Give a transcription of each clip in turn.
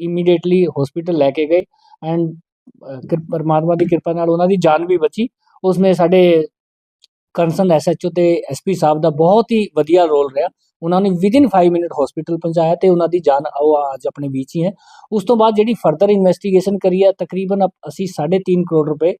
Immediately hospital ਲੈ ਕੇ ਗਏ and ਪਰਮਾਤਮਾ ਦੀ ਕਿਰਪਾ ਨਾਲ ਉਹਨਾਂ ਦੀ ਜਾਨ ਵੀ ਬਚੀ। ਉਸਨੇ ਸਾਡੇ ਕੰਸਰਨ ਐਸਐਚਓ ਤੇ ਐਸਪੀ ਸਾਹਿਬ ਦਾ ਬਹੁਤ ਹੀ ਵਧੀਆ ਰੋਲ ਰਿਹਾ। ਉਹਨਾਂ ਨੇ ਵਿਦਿਨ 5 ਮਿੰਟ ਹਸਪੀਟਲ ਪਹੁੰਚਾਇਆ ਤੇ ਉਹਨਾਂ ਦੀ ਜਾਨ ਉਹ ਅੱਜ ਆਪਣੇ ਵਿੱਚ ਹੀ ਹੈ। ਉਸ ਤੋਂ ਬਾਅਦ ਜਿਹੜੀ ਫਰਦਰ ਇਨਵੈਸਟੀਗੇਸ਼ਨ ਕਰੀ ਹੈ, ਤਕਰੀਬਨ ਅਪ- ਅਸੀਂ 3.5 ਕਰੋੜ ਰੁਪਏ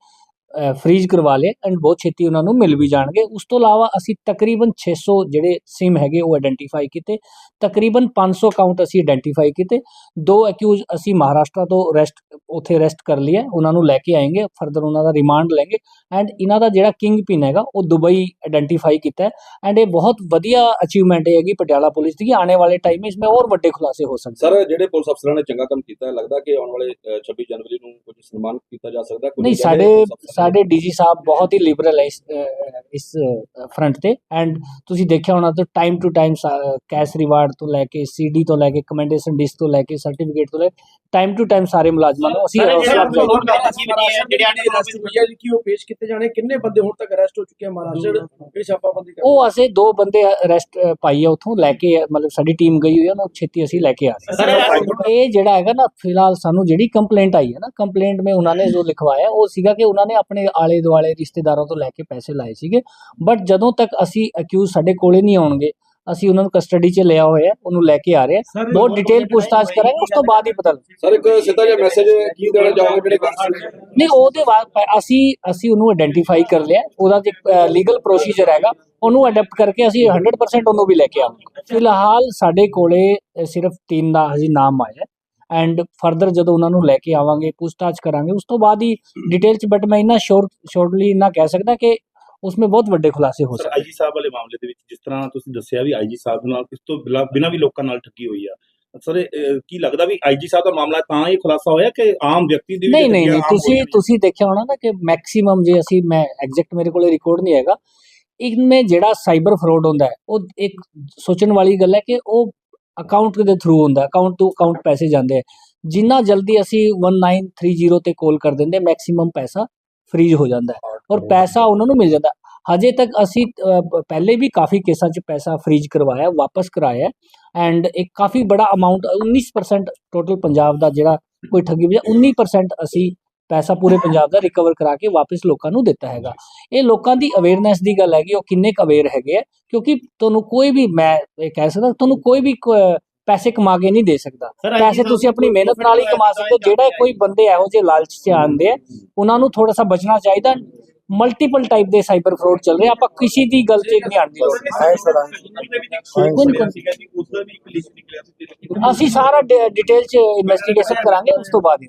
ਫ੍ਰੀਜ਼ ਕਰਵਾ ਲਏ ਐਂਡ ਬਹੁਤ ਛੇਤੀ ਉਹਨਾਂ ਨੂੰ ਮਿਲ ਵੀ ਜਾਣਗੇ। ਉਸ ਤੋਂ ਇਲਾਵਾ ਅਸੀਂ ਤਕਰੀਬਨ 600 ਜਿਹੜੇ ਸਿਮ ਹੈਗੇ ਉਹ ਆਇਡੈਂਟੀਫਾਈ ਕੀਤੇ। ਤਕਰੀਬਨ 500 ਅਕਾਊਂਟ ਅਸੀਂ ਆਇਡੈਂਟੀਫਾਈ ਕੀਤੇ। ਦੋ ਅਕਿਊਜ਼ ਅਸੀਂ ਮਹਾਰਾਸ਼ਟਰ ਤੋਂ ਅਰੈਸਟ ਉੱਥੇ ਅਰੈਸਟ ਕਰ ਲਿਆ ਉਹਨਾਂ ਨੂੰ ਲੈ ਕੇ ਆਏਂਗੇ ਫਰਦਰ ਉਹਨਾਂ ਦਾ ਰਿਮਾਂਡ ਲੈਂਗੇ ਐਂਡ ਇਹਨਾਂ ਦਾ ਜਿਹੜਾ ਕਿੰਗ ਪਿਨ ਹੈਗਾ ਉਹ ਦੁਬਈ ਆਇਡੈਂਟੀਫਾਈ ਕੀਤਾ ਹੈ ਐਂਡ ਇਹ ਬਹੁਤ ਵਧੀਆ ਅਚੀਵਮੈਂਟ ਹੈਗੀ ਪਟਿਆਲਾ ਪੁਲਿਸ ਦੀ। ਆਉਣੇ ਵਾਲੇ ਟਾਈਮ ਵਿੱਚ ਹੋਰ ਵੱਡੇ ਖੁਲਾਸੇ ਹੋ ਸਕਦੇ ਸਰ ਜਿਹੜੇ ਪੁਲਿਸ ਅਫਸਰਾਂ ਨੇ ਚੰਗਾ ਕੰਮ ਕੀਤਾ ਹੈ ਲੱਗਦਾ ਕਿ ਆਉਣ ਵਾਲੇ ਅ, 26 ਜਨਵਰੀ ਨੂੰ ਕੁਝ ਸਨਮਾਨ ਕੀਤਾ ਜਾ ਸਕਦਾ ਹੈ? ਨਹੀਂ ਸਾਡੇ ਸਾਡੇ ਡੀਜੀ ਸਾਹਿਬ ਬਹੁਤ ਹੀ ਲਿਬਰਲ ਹੈ ਇਸ ਫਰੰਟ ਤੇ। ਐਂਡ ਤੁਸੀਂ ਦੇਖਿਆ ਹੋਣਾ ਤਾਂ time to time cash reward ਤੋਂ ਲੈ ਕੇ ਸੀਡੀ ਤੋਂ ਲੈ ਕੇ ਕਮੈਂਡੇਸ਼ਨ ਡਿਸ ਤੋਂ ਲੈ ਕੇ ਸਰਟੀਫਿਕੇਟ ਤੋਂ ਲੈ ਟਾਈਮ ਟੂ ਟਾਈਮ ਸਾਰੇ ਮੁਲਾਜ਼ਮਾਂ ਨੂੰ ਅਸੀਂ ਜਿਹੜੇ ਉਹ ਪੇਸ਼ ਕੀਤੇ ਜਾਣੇ? ਕਿੰਨੇ ਬੰਦੇ ਹੁਣ ਤੱਕ ਅਰੈਸਟ ਹੋ ਚੁੱਕੇ ਆ ਮਹਾਰਾਸ਼ਟਰ ਇਹ ਛਾਪਾਬੰਦੀ ਕਰ ਉਹ ਅਸੀਂ ਦੋ ਬੰਦੇ ਅਰੈਸਟ ਪਾਈ ਆ ਉੱਥੋਂ ਲੈ ਕੇ ਮਤਲਬ ਸਾਡੀ ਟੀਮ ਗਈ ਹੋਈ ਹੈ ਨਾ ਛੇਤੀ ਅਸੀਂ ਲੈ ਕੇ ਆ ਰਹੇ। ਇਹ ਜਿਹੜਾ ਹੈਗਾ ਨਾ ਫਿਲਹਾਲ ਸਾਨੂੰ ਜਿਹੜੀ ਕੰਪਲੇਂਟ ਆਈ ਹੈ ਨਾ ਕੰਪਲੇਂਟ में ਉਹਨਾਂ ਨੇ ਜੋ ਲਿਖਵਾਇਆ ਉਹ ਸੀਗਾ ਕਿ ਉਹਨਾਂ ਨੇ ਆਪਣੇ ਆਲੇ ਦੁਆਲੇ ਰਿਸ਼ਤੇਦਾਰਾਂ ਤੋਂ ਲੈ ਕੇ ਪੈਸੇ ਲਾਏ ਸੀਗੇ। ਬਟ ਜਦੋਂ ਤੱਕ ਅਸੀਂ ਅਕਿਊਜ਼ ਸਾਡੇ ਕੋਲੇ ਨਹੀਂ ਆਉਣਗੇ ਅਸੀਂ ਉਹਨਾਂ ਨੂੰ ਕਸਟਡੀ 'ਚ ਲਿਆ ਹੋਇਆ ਉਹਨੂੰ ਲੈ ਕੇ ਆ ਰਹੇ ਹਾਂ। ਬਹੁਤ ਡਿਟੇਲ ਪੁੱਛਤਾਛ ਕਰਾਂਗੇ ਉਸ ਤੋਂ ਬਾਅਦ ਹੀ ਪਤਾ ਲੱਗ ਸਰ ਇੱਕ ਸਿੱਧਾ ਜਿਹਾ ਮੈਸੇਜ ਕੀ ਦੇਣਾ ਚਾਹੋਗੇ ਜਿਹੜੇ ਨੇ ਨਹੀਂ ਉਹਦੇ ਬਾਅਦ ਅਸੀਂ ਅਸੀਂ ਉਹਨੂੰ ਆਇਡੈਂਟੀਫਾਈ ਕਰ ਲਿਆ। ਉਹਦਾ ਇੱਕ ਲੀਗਲ ਪ੍ਰੋਸੀਜਰ ਹੈਗਾ। ਉਹਨੂੰ ਅਡਾਪਟ ਕਰਕੇ ਅਸੀਂ 100% ਉਹਨੂੰ ਵੀ ਲੈ ਕੇ ਆਵਾਂਗੇ। ਫਿਲਹਾਲ ਸਾਡੇ ਕੋਲੇ ਸਿਰਫ ਤਿੰਨ ਦਾ ਹਜੇ ਨਾਮ ਆਇਆ ਐਂਡ ਫਰਦਰ ਜਦੋਂ ਉਹਨਾਂ ਨੂੰ ਲੈ ਕੇ ਆਵਾਂਗੇ ਪੁੱਛਤਾਛ ਕਰਾਂਗੇ ਉਸ ਤੋਂ ਬਾਅਦ ਹੀ ਡਿਟੇਲ ਚ ਬਟ ਮੈਂ ਇੰਨਾ ਸ਼ੋਰ ਸ਼ੋਰਟਲੀ ਇੰਨਾ ਕਹਿ ਸਕਦਾ ਕਿ ਉਸਮੇ ਬਹੁਤ ਵੱਡੇ ਖੁਲਾਸੇ ਹੋ ਸਕਦੇ ਆਈਜੀ ਸਾਹਿਬ ਵਾਲੇ ਮਾਮਲੇ ਦੇ ਵਿੱਚ ਜਿਸ ਤਰ੍ਹਾਂ ਤੁਸੀਂ ਦੱਸਿਆ ਵੀ ਆਈਜੀ ਸਾਹਿਬ ਨਾਲ ਇਸ ਤੋਂ ਬਿਨਾਂ ਵੀ ਲੋਕਾਂ ਨਾਲ ਠੱਗੀ ਹੋਈ ਆ ਸਰ ਕੀ ਲੱਗਦਾ ਵੀ ਆਈਜੀ ਸਾਹਿਬ ਦਾ ਮਾਮਲਾ ਤਾਂ ਇਹ ਖੁਲਾਸਾ ਹੋਇਆ ਕਿ ਆਮ ਵਿਅਕਤੀ ਦੀ ਨਹੀਂ ਨਹੀਂ ਤੁਸੀਂ? ਤੁਸੀਂ ਦੇਖਿਆ ਹੋਣਾ ਨਾ ਕਿ ਮੈਕਸਿਮਮ ਜੇ ਅਸੀਂ ਮੈਂ ਐਗਜ਼ੈਕਟ ਮੇਰੇ ਕੋਲੇ ਰਿਕਾਰਡ ਨਹੀਂ ਹੈਗਾ ਇਨਮੇ ਜਿਹੜਾ ਸਾਈਬਰ ਫਰਾਡ ਹੁੰਦਾ ਹੈ ਉਹ ਇੱਕ ਸੋਚਣ ਵਾਲੀ ਗੱਲ ਹੈ ਕਿ ਉਹ ਅਕਾਊਂਟ ਦੇ ਥਰੂ ਹੁੰਦਾ ਅਕਾਊਂਟ ਤੋਂ ਅਕਾਊਂਟ ਪੈਸੇ ਜਾਂਦੇ ਆ ਜਿੰਨਾ ਜਲਦੀ ਅਸੀਂ 1930 ਤੇ ਕਾਲ ਕਰ ਦਿੰਦੇ ਮੈਕਸਿਮਮ ਪੈਸਾ ਫ੍ਰੀਜ਼ ਹੋ ਜਾਂਦਾ ਹੈ ਔਰ ਪੈਸਾ ਉਹਨਾਂ ਨੂੰ ਮਿਲ ਜਾਂਦਾ ਹਜੇ ਤੱਕ ਅਸੀਂ ਪਹਿਲੇ ਵੀ ਕਾਫੀ ਕੇਸਾਂ 'ਚ ਪੈਸਾ ਫ੍ਰੀਜ਼ ਕਰਵਾਇਆ ਵਾਪਸ ਕਰਾਇਆ ਐਂਡ ਇੱਕ ਕਾਫੀ ਬੜਾ ਅਮਾਉਂਟ 19% ਟੋਟਲ ਪੰਜਾਬ ਦਾ ਜਿਹੜਾ ਕੋਈ ਠੱਗੀ ਵਜਾ 19% ਅਸੀਂ ਪੈਸਾ ਪੂਰੇ ਪੰਜਾਬ ਦਾ ਰਿਕਵਰ ਕਰਾ ਕੇ ਵਾਪਸ ਲੋਕਾਂ ਨੂੰ ਦਿੱਤਾ ਹੈਗਾ। ਇਹ ਲੋਕਾਂ ਦੀ ਅਵੇਅਰਨੈਸ ਦੀ ਗੱਲ ਹੈਗੀ ਉਹ ਕਿੰਨੇ ਕੁ ਅਵੇਅਰ ਹੈਗੇ ਆ ਕਿਉਂਕਿ ਤੁਹਾਨੂੰ ਕੋਈ ਵੀ ਮੈਂ ਇਹ ਕਹਿ ਸਕਦਾ ਤੁਹਾਨੂੰ ਕੋਈ ਵੀ ਪੈਸੇ ਕਮਾ ਕੇ ਨਹੀਂ ਦੇ ਸਕਦਾ। ਸਰ, ਪੈਸੇ ਤੁਸੀਂ ਆਪਣੀ ਮਿਹਨਤ ਨਾਲ ਹੀ ਕਮਾ ਸਕਦੇ ਹੋ ਜਿਹੜਾ ਕੋਈ ਬੰਦੇ ਇਹੋ ਜਿਹੇ ਲਾਲਚ 'ਚ ਆਉਂਦੇ ਆ ਉਹਨਾਂ ਨੂੰ ਥੋੜਾ ਸਾ ਬਚਣਾ ਚਾਹੀਦਾ। ਮਲਟੀਪਲ ਟਾਈਪ ਦੇ ਸਾਈਬਰ ਫਰਾਡ ਚੱਲ ਰਹੇ ਆ, ਆਪਾਂ ਕਿਸੇ ਦੀ ਗੱਲ 'ਚ ਨਹੀਂ ਆਉਣ ਦੀ ਲੋੜ ਕੌਣ ਕੌਣ ਸੀਗਾ ਜੀ ਉਸ ਦਾ ਵੀ ਇੱਕ ਲਿਸਟ ਨਿਕਲਿਆ ਸੀ ਅਸੀਂ ਸਾਰਾ ਡਿਟੇਲ 'ਚ ਇਨਵੈਸਟੀਗੇਸ਼ਨ ਕਰਾਂਗੇ ਉਸ ਤੋਂ ਬਾਅਦ ਹੀ।